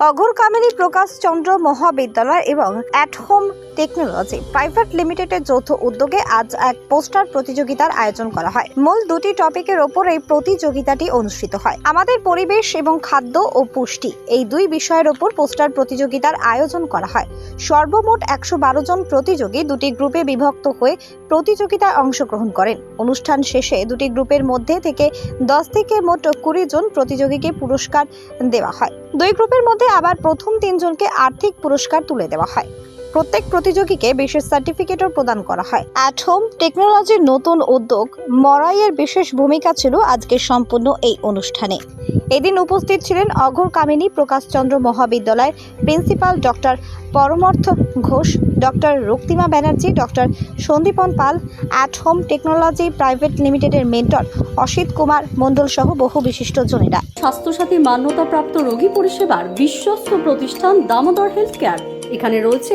অঘোর কামিনী প্রকাশ চন্দ্র মহাবিদ্যালয় এবং at home technology private লিমিটেডের যৌথ উদ্যোগে আজ এক পোস্টার প্রতিযোগিতার আয়োজন করা হয়। মূল দুটি টপিকের ওপর এই প্রতিযোগিতাটি অনুষ্ঠিত হয়। আমাদের পরিবেশ এবং খাদ্য ও পুষ্টি এই দুই বিষয়ের ওপর পোস্টার প্রতিযোগিতার আয়োজন করা হয়। সর্বমোট একশো বারো জন প্রতিযোগী দুটি গ্রুপে বিভক্ত হয়ে প্রতিযোগিতায় অংশগ্রহণ করেন। অনুষ্ঠান শেষে দুটি গ্রুপের মধ্যে থেকে দশ থেকে মোট কুড়ি জন প্রতিযোগীকে পুরস্কার দেওয়া হয়। দুই গ্রুপের মধ্যে আবার প্রথম তিনজনকে আর্থিক পুরস্কার তুলে দেওয়া হয়। প্রত্যেক প্রতিযোগীকে বিশেষ সার্টিফিকেটও প্রদান করা হয়। অ্যাট হোম টেকনোলজির নতুন উদ্যোগ মরাইয়ের বিশেষ ভূমিকা ছিল আজকের সম্পূর্ণ এই অনুষ্ঠানে। এদিন উপস্থিত ছিলেন অঘোর কামিনী প্রকাশচন্দ্র মহাবিদ্যালয়ের principal doctor Paramartha Ghosh doctor Raktima Banerjee doctor Sandipan Pal at home technology private লিমিটেডের মেন্টর অসিত কুমার মণ্ডল সহ বহু বিশিষ্ট জনেরা স্বাস্থ্যসাথী মান্যতাপ্রাপ্ত রোগী পরিষেবার বিশ্বস্ত প্রতিষ্ঠান দামোদর হেলথ কেয়ার এখানে রয়েছে